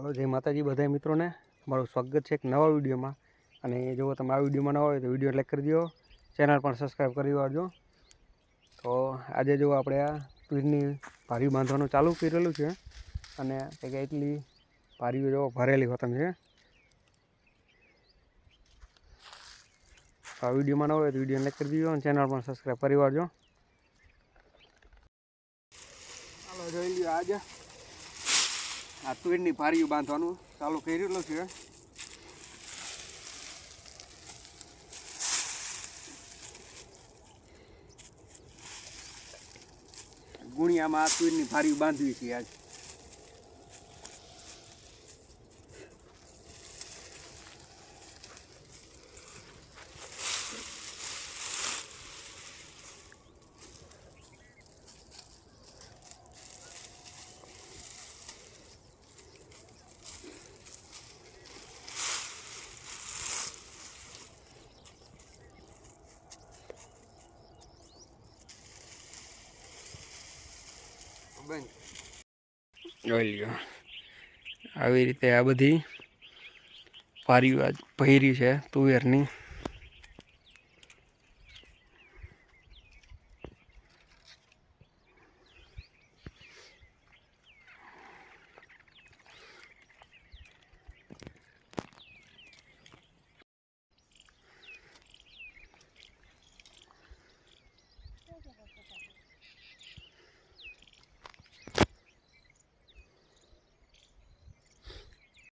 હાલો, જય માતાજી બધા મિત્રોને. મારું સ્વાગત છે એક નવા વિડીયોમાં. અને જો તમે આ વિડીયોમાં નવા હોય તો વીડિયો લાઈક કરી દો, ચેનલ પણ સબસ્ક્રાઈબ કરી વાળજો તો આજે જો આપણે આ પીરની ભારી બાંધવાનું ચાલુ કરેલું છે, અને કંઈક એટલી ભારીઓ જો ભરેલી હોતમ છે. આ વિડીયોમાં ન હોય તો વીડિયો લાઈક કરી દીધો અને ચેનલ પણ સબસ્ક્રાઈબ કરી વાળજો જોઈ લ્યો આજે આ તુરની ભારીઓ બાંધવાનું ચાલુ કરેલું છે ગુણિયામાં આ તુરની ભારીઓ બાંધવી છે આજ. જોઈ લ્યો. આવી રીતે આ બધી આજ ભરી છે તુવેરની.